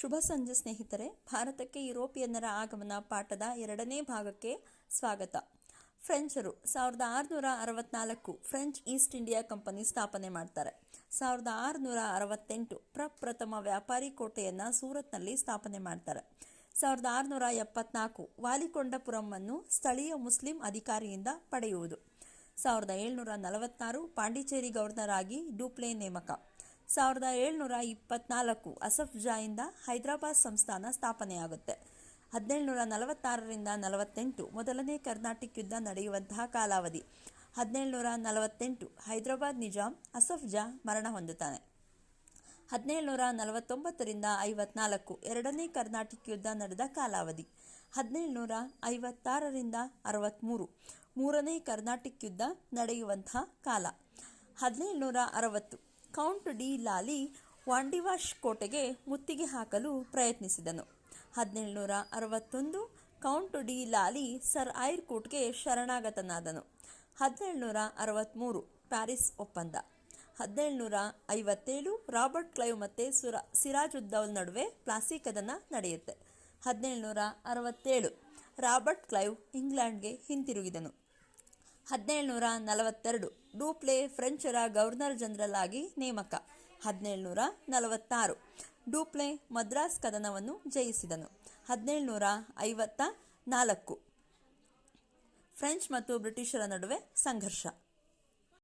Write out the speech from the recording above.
ಶುಭ ಸಂಜೆ ಸ್ನೇಹಿತರೆ. ಭಾರತಕ್ಕೆ ಯುರೋಪಿಯನ್ನರ ಆಗಮನ ಪಾಠದ ಎರಡನೇ ಭಾಗಕ್ಕೆ ಸ್ವಾಗತ. ಫ್ರೆಂಚರು ಸಾವಿರದ ಆರುನೂರ ಅರವತ್ನಾಲ್ಕು ಫ್ರೆಂಚ್ ಈಸ್ಟ್ ಇಂಡಿಯಾ ಕಂಪನಿ ಸ್ಥಾಪನೆ ಮಾಡ್ತಾರೆ. ಸಾವಿರದ ಆರುನೂರ ಅರವತ್ತೆಂಟು ಪ್ರಪ್ರಥಮ ವ್ಯಾಪಾರಿ ಕೋಟೆಯನ್ನು ಸೂರತ್ನಲ್ಲಿ ಸ್ಥಾಪನೆ ಮಾಡ್ತಾರೆ. ಸಾವಿರದ ಆರುನೂರ ಎಪ್ಪತ್ನಾಲ್ಕು ವಾಲಿಕೊಂಡಪುರಮನ್ನು ಸ್ಥಳೀಯ ಮುಸ್ಲಿಂ ಅಧಿಕಾರಿಯಿಂದ ಪಡೆಯುವುದು. ಸಾವಿರದ ಏಳ್ನೂರ ನಲವತ್ತಾರು ಪಾಂಡಿಚೇರಿ ಗವರ್ನರ್ ಆಗಿ ಡೂಪ್ಲೆ ನೇಮಕ. ಸಾವಿರದ ಏಳ್ನೂರ ಇಪ್ಪತ್ನಾಲ್ಕು ಅಸಫ್ ಜಾಯಿಂದ ಹೈದರಾಬಾದ್ ಸಂಸ್ಥಾನ ಸ್ಥಾಪನೆಯಾಗುತ್ತೆ. ಹದಿನೇಳುನೂರ ನಲವತ್ತಾರರಿಂದ ನಲವತ್ತೆಂಟು ಮೊದಲನೇ ಕರ್ನಾಟಿಕ್ ಯುದ್ಧ ನಡೆಯುವಂತಹ ಕಾಲಾವಧಿ. ಹದಿನೇಳುನೂರ ನಲವತ್ತೆಂಟು ಹೈದರಾಬಾದ್ ನಿಜಾಮ್ ಅಸಫ್ ಜಾ ಮರಣ ಹೊಂದುತ್ತಾನೆ. ಹದಿನೇಳುನೂರ ನಲವತ್ತೊಂಬತ್ತರಿಂದ ಐವತ್ನಾಲ್ಕು ಎರಡನೇ ಕರ್ನಾಟಿಕ್ ಯುದ್ಧ ನಡೆದ ಕಾಲಾವಧಿ. ಹದಿನೇಳುನೂರ ಐವತ್ತಾರರಿಂದ ಅರವತ್ತ್ಮೂರು ಮೂರನೇ ಕರ್ನಾಟಿಕ್ ಯುದ್ಧ ನಡೆಯುವಂತಹ ಕಾಲ. ಹದಿನೇಳುನೂರ ಅರವತ್ತು ಕೌಂಟ್ ಡಿ ಲಾಲಿ ವಾಂಡಿವಾಶ್ ಕೋಟೆಗೆ ಮುತ್ತಿಗೆ ಹಾಕಲು ಪ್ರಯತ್ನಿಸಿದನು. ಹದಿನೇಳುನೂರ ಅರವತ್ತೊಂದು ಕೌಂಟ್ ಡಿ ಲಾಲಿ ಸರ್ ಐರ್ಕೂಟ್ಗೆ ಶರಣಾಗತನಾದನು. ಹದಿನೇಳುನೂರ ಅರವತ್ತ್ಮೂರು ಪ್ಯಾರಿಸ್ ಒಪ್ಪಂದ. ಹದಿನೇಳುನೂರ ಐವತ್ತೇಳು ರಾಬರ್ಟ್ ಕ್ಲೈವ್ ಮತ್ತು ಸುರ ಸಿರಾಜುದ್ದೌಲ್ ನಡುವೆ ಪ್ಲಾಸಿ ಕದನ ನಡೆಯುತ್ತೆ. ಹದಿನೇಳುನೂರ ಅರವತ್ತೇಳು ರಾಬರ್ಟ್ ಕ್ಲೈವ್ ಇಂಗ್ಲೆಂಡ್ಗೆ ಹಿಂತಿರುಗಿದನು. ಹದಿನೇಳುನೂರ ನಲವತ್ತೆರಡು. ಡೂಪ್ಲೆ ಫ್ರೆಂಚರ ಗವರ್ನರ್ ಜನರಲ್ ಆಗಿ ನೇಮಕ. ಹದಿನೇಳುನೂರ ನಲವತ್ತಾರು. ಡೂಪ್ಲೆ ಮದ್ರಾಸ್ ಕದನವನ್ನು ಜಯಿಸಿದನು. ಹದಿನೇಳುನೂರ ಐವತ್ತ ನಾಲ್ಕು. ಫ್ರೆಂಚ್ ಮತ್ತು ಬ್ರಿಟಿಷರ ನಡುವೆ ಸಂಘರ್ಷ.